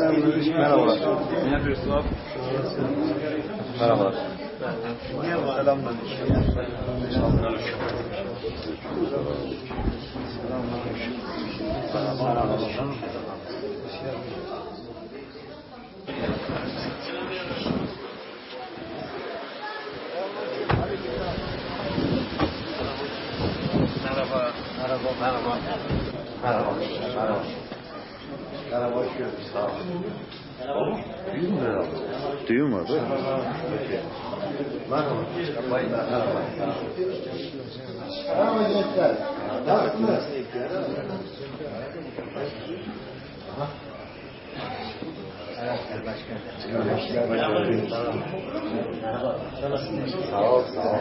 Merhabalar. Ne yapıyorsun abi? Merhabalar. Selamlar. Merhaba. Merhaba. Merhaba. Merhaba. Merhaba. Düğüm var. Sağ ol, sağ ol.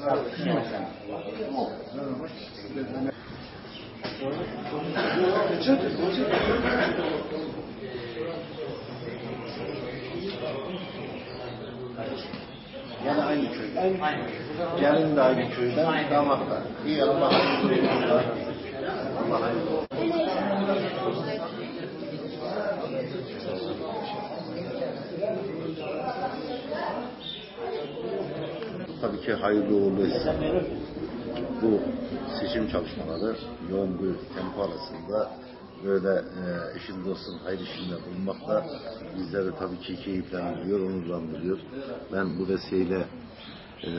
Sağ ol. Yani aynı köyden. Gelin de aynı köyden, damat da. İyi Allah. Allah. Tabii ki hayırlı uğurlu. Bu seçim çalışmaları yoğun bir tempo arasında böyle e, eşin dostun hayır işinde bulunmakla bizleri tabii ki keyiflendiriyor, onurlandırıyor. Ben bu vesileyle e,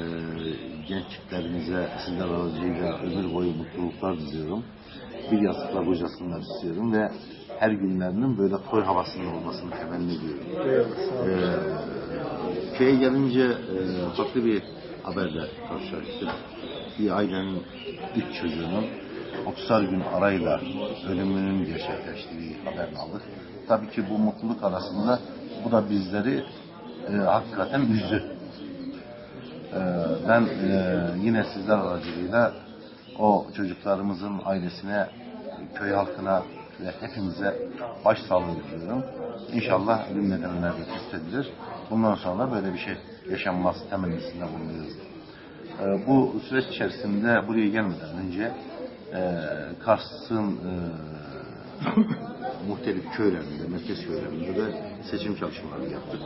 genç çiftlerimize sizler aracıyla ömür boyu mutluluklar diliyorum. Bir yastıkla kocasınlar istiyorum ve her günlerinin böyle toy havasında olmasını temenni ediyorum. E, köye gelince e, farklı bir haberle karşılaştık. Bir ailenin üç çocuğunun 30'ar gün arayla ölümünün gerçekleştiği haberini aldık. Tabii ki bu mutluluk arasında bu da bizleri e, hakikaten üzdü. E, ben e, yine sizler aracılığıyla o çocuklarımızın ailesine, köy halkına ve hepimize başsağlığı diliyorum. İnşallah ölümnedenler de tespit edilir. Bundan sonra böyle bir şey yaşanmaz temennisinde bulunuyoruz. Ee, bu süreç içerisinde buraya gelmeden önce e, Kars'ın e, muhtelif köylerinde, merkez köylerinde de seçim çalışmaları yaptık.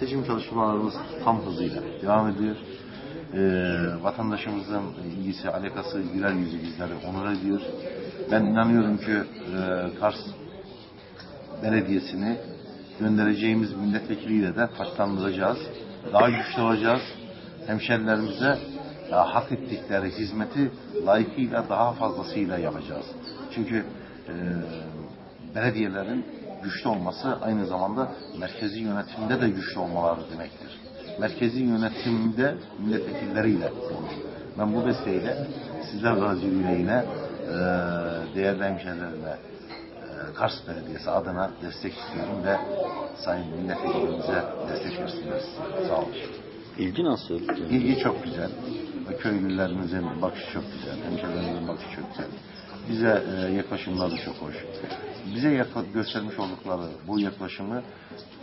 Seçim çalışmalarımız tam hızıyla devam ediyor. Ee, vatandaşımızın ilgisi, alakası, güler yüzü bizleri onur ediyor. Ben inanıyorum ki e, Kars Belediyesi'ni göndereceğimiz milletvekiliyle de taçlandıracağız. Daha güçlü olacağız. Hemşerilerimize e, hak ettikleri hizmeti layıkıyla daha fazlasıyla yapacağız. Çünkü e, belediyelerin güçlü olması aynı zamanda merkezi yönetimde de güçlü olmaları demektir. Merkezi yönetimde milletvekilleriyle. Ben bu vesileyle sizler aracılığıyla yine e, değerli hemşehrilerime e, Kars Belediyesi adına destek istiyorum ve sayın milletvekilimize destek versinler. Sağ olun. İlgi nasıl? İlgi çok güzel. Köylülerimizin bakışı çok güzel. Hemşehrilerimizin bakışı çok güzel. Bize e, yaklaşımları çok hoş. Bize yakla- göstermiş oldukları bu yaklaşımı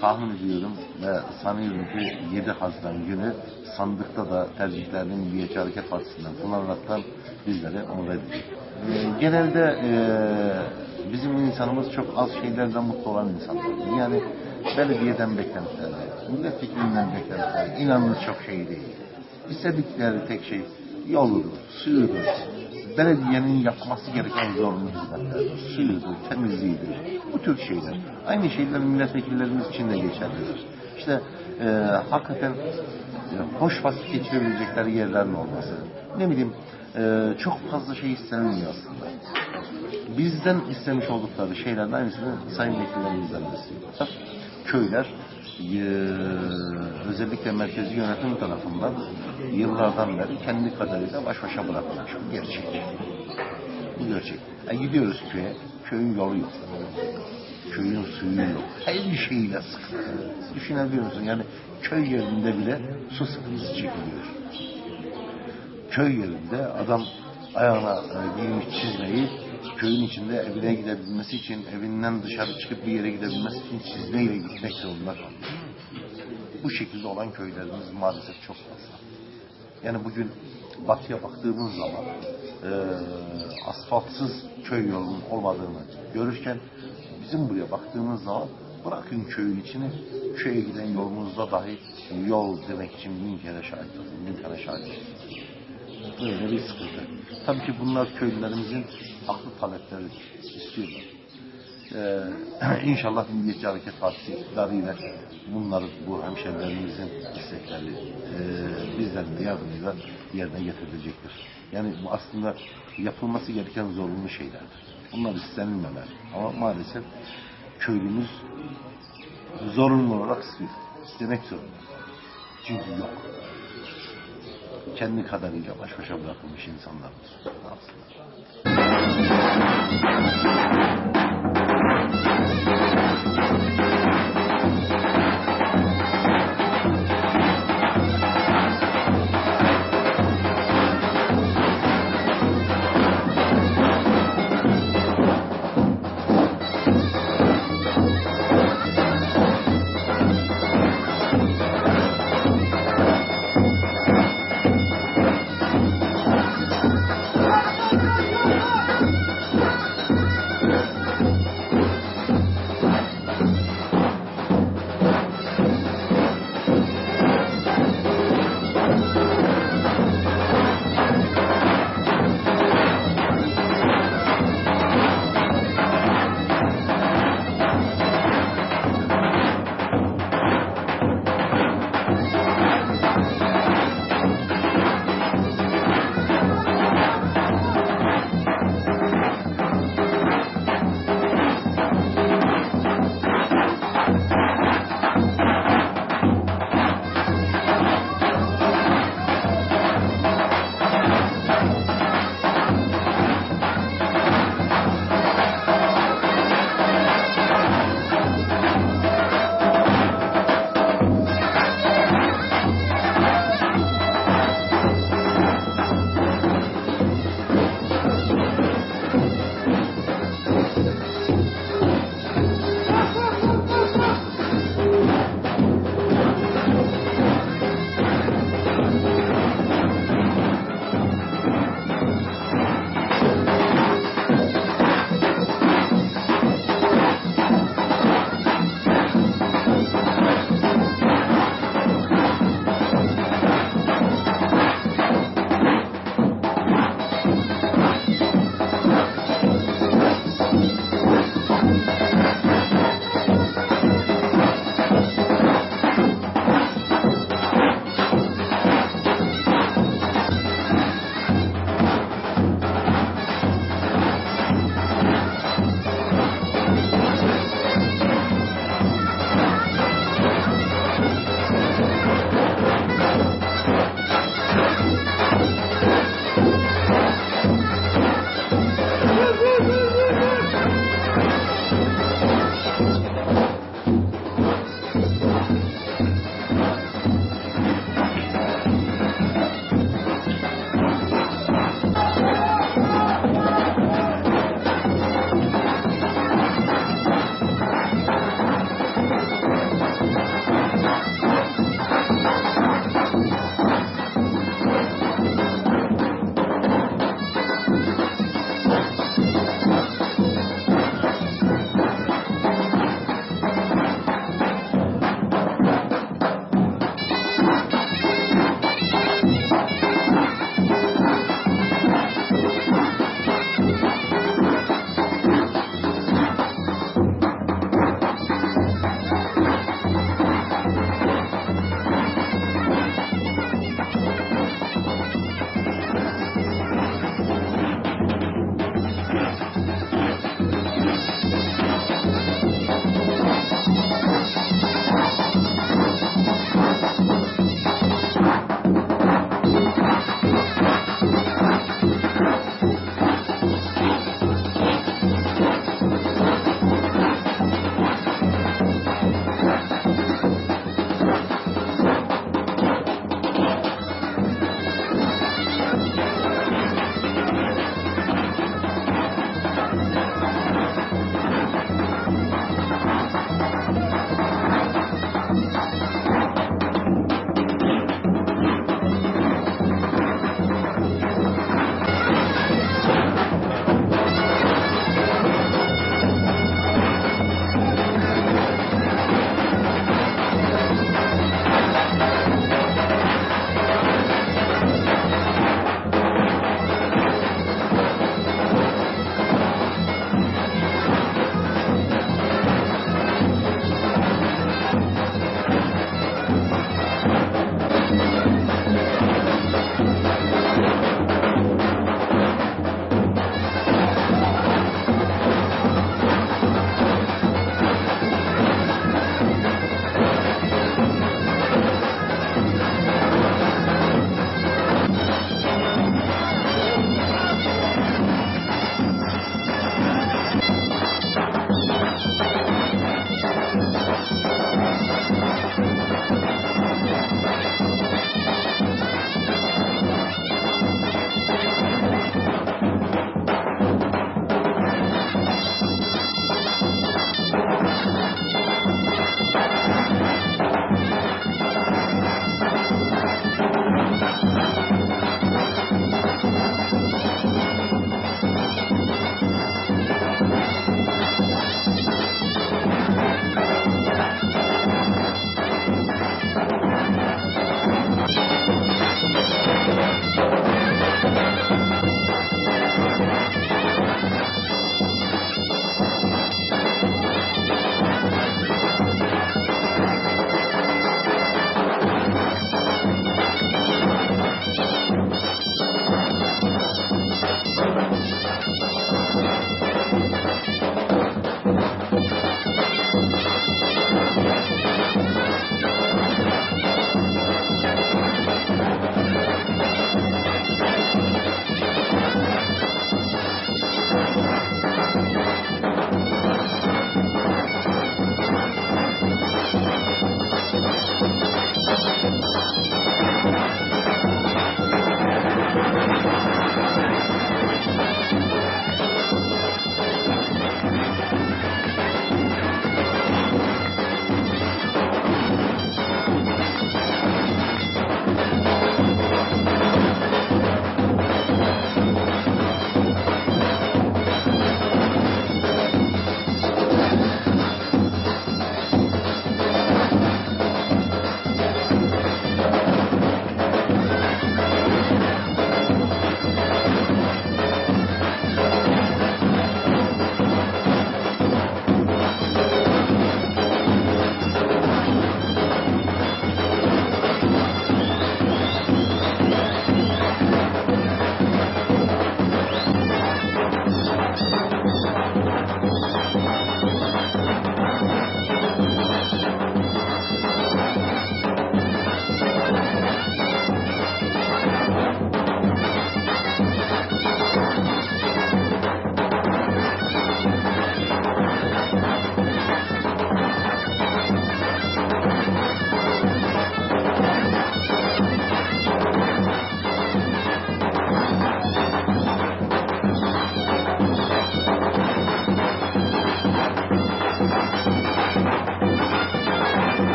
tahmin ediyorum ve sanıyorum ki 7 Haziran günü sandıkta da tercihlerini Milliyetçi Hareket Partisi'nden kullanaraktan bizleri onur edecek. Genelde e, bizim insanımız çok az şeylerden mutlu olan insanlar. Yani belediyeden beklentileri, milletvekilinden beklentileri inanılmaz çok şey değil. İstedikleri tek şey yoludur, suyudur, belediyenin yapması gereken zorunlu hizmetlerdir. Suyudur, temizliğidir, bu tür şeyler. Aynı şeyler milletvekillerimiz için de geçerlidir. İşte e, hakikaten e, hoş vakit geçirebilecekleri yerlerin olması. Ne bileyim e, çok fazla şey istenmiyor aslında. Bizden istemiş oldukları şeylerin aynısını sayın vekillerimizden de istiyorlar. Köyler e, özellikle merkezi yönetim tarafından yıllardan beri kendi kadarıyla baş başa bırakılmış. Bu gerçek. Bu gerçek. E, gidiyoruz köye, köyün yolu yok. Köyün suyu yok. Her şeyle sıkıntı. Düşünebiliyor musun? Yani köy yerinde bile su sıkıntısı çekiliyor. Köy yerinde adam ayağına e, giymiş çizmeyi köyün içinde evine gidebilmesi için, evinden dışarı çıkıp bir yere gidebilmesi için çizmeyle gitmek zorunda kalıyor. Bu şekilde olan köylerimiz maalesef çok fazla. Yani bugün batıya baktığımız zaman e, asfaltsız köy yolunun olmadığını görürken bizim buraya baktığımız zaman bırakın köyün içini köye giden yolumuzda dahi yol demek için bin kere şahit oldum, bin tane şahit oldum. Böyle bir sıkıntı. Tabii ki bunlar köylülerimizin haklı talepleri istiyorlar. Ee, inşallah Milliyetçi Hareket Partisi iktidarıyla bunları bu hemşerilerimizin istekleri e, bizlerin de yardımıyla yerine getirilecektir. Yani bu aslında yapılması gereken zorunlu şeylerdir. Bunlar istenilmeler. Ama maalesef köylümüz zorunlu olarak istiyor. İstemek zorunda. Çünkü yok. Kendi kadarıyla baş başa bırakılmış insanlardır aslında.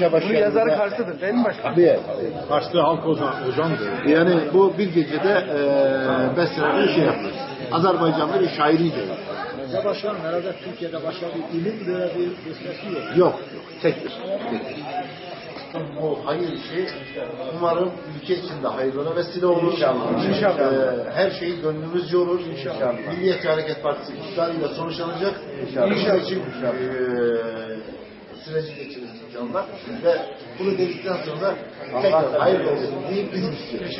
İlçe başkanı. Bunu yazarı Kars'ıdır değil mi başkanım? Tabii. Karslı halk ozan, ozandır. Yani bu bir gecede e, beş senede şey yapmış. Azerbaycanlı bir şairi diyor. Ya başkanım herhalde Türkiye'de başka bir ilim böyle bir gösterisi yok. Yok, yok. Tektir. Tektir. O hayır işi umarım ülke içinde hayırlara vesile olur. İnşallah. İnşallah. her şey gönlümüzce olur. İnşallah. Milliyetçi Hareket Partisi iktidarıyla sonuçlanacak. İnşallah. İnşallah. için eee süreci geçiririz inşallah. Ve bunu dedikten sonra tekrar hayırlı olsun deyip bizim istiyoruz.